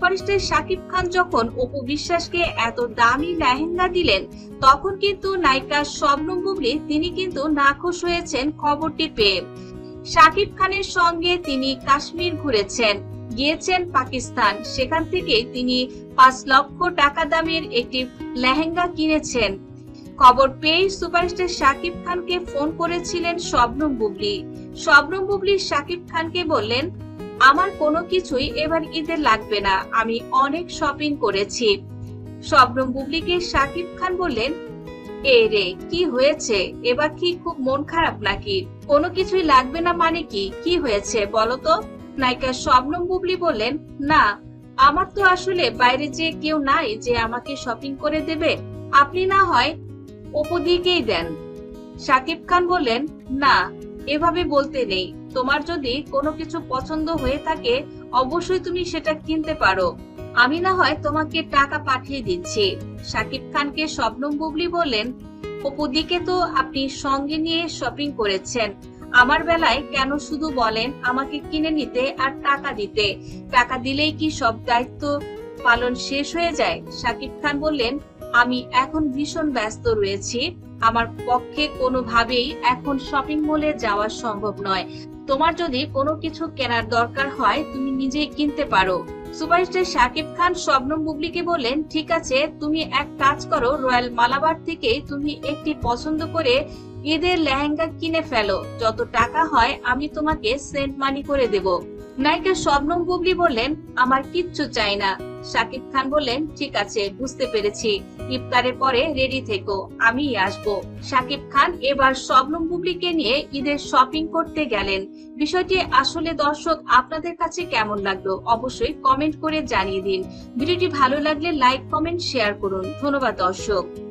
Superstar Shakib খান যখন অপু বিশ্বাসকে এত দামি লেহেঙ্গা দিলেন, তখন কিন্তু নায়িকা শবনম বুবলি তিনি কিন্তু নাখোশ হয়েছেন খবরটি পেয়ে। শাকিব খানের সঙ্গে তিনি কাশ্মীর ঘুরেছেন, গিয়েছেন পাকিস্তান। সেখান থেকে তিনি পাঁচ লক্ষ টাকা দামের একটি লেহেঙ্গা কিনেছেন। খবর পেয়ে সুপারস্টার শাকিব খানকে ফোন করেছিলেন শবনম বুবলি। শবনম বুবলি শাকিব খানকে বললেন আমার কোনো কিছুই এবার ঈদে লাগবে না। আমি অনেক শপিং করেছি। শবনম বুবলিকে সাকিব খান বললেন, এ রে, কি হয়েছে? এবার কি খুব মন খারাপ নাকি? কোনো কিছুই লাগবে না মানে কি? কি হয়েছে বলো তো? নায়িকা শবনম বুবলি বললেন, না, আমার তো আসলে বাইরে যে কেউ নাই যে আমাকে শপিং করে দেবে, আপনি না হয় ওপদিকেই দেন। সাকিব খান বললেন, না, এভাবে বলতে নেই। তোমার যদি কোনো কিছু পছন্দ হয়ে থাকে, অবশ্যই তুমি সেটা কিনতে পারো। আমি না হয় তোমাকে টাকা পাঠিয়ে দিচ্ছি। শাকিব খানকে শবনম বুবলি বললেন অপুদিকে তো আপনি সঙ্গে নিয়ে শপিং করেছেন। আমার বেলায় কেন শুধু বলেন আমাকে কিনে নিতে আর টাকা দিতে? টাকা দিলেই কি সব দায়িত্ব পালন শেষ হয়ে যায়? শাকিব খান বললেন আমি এখন ভীষণ ব্যস্ত রয়েছি। আমার পক্ষে কোনোভাবেই এখন শপিং মলে যাওয়া সম্ভব নয়। তোমার যদি কোনো কিছু কেনার দরকার হয়, তুমি নিজেই কিনতে পারো। সুপারস্টার শাকিব খান শবনম বুবলিকে বললেন, ঠিক আছে, তুমি এক কাজ করো, রয়্যাল মালাবার থেকে তুমি একটি পছন্দ করে ঈদের লেহেঙ্গা কিনে ফেলো। যত টাকা হয়, আমি তোমাকে সেন্ট মানি করে দেব। নায়িকা শবনম বুবলি বললেন, আমার কিচ্ছু চাই না। শাকিব খান বললেন, ঠিক আছে, বুঝতে পেরেছি। ইফতারের পরে রেডি থেকো আমি আসব। শাকিব খান এবার শবনম বুবলিকে নিয়ে ঈদের শপিং করতে গেলেন। বিষয়টি আসলে দর্শক আপনাদের কাছে কেমন লাগল অবশ্যই কমেন্ট করে জানিয়ে দিন। ভিডিওটি ভালো লাগলে লাইক কমেন্ট শেয়ার করুন। ধন্যবাদ দর্শক।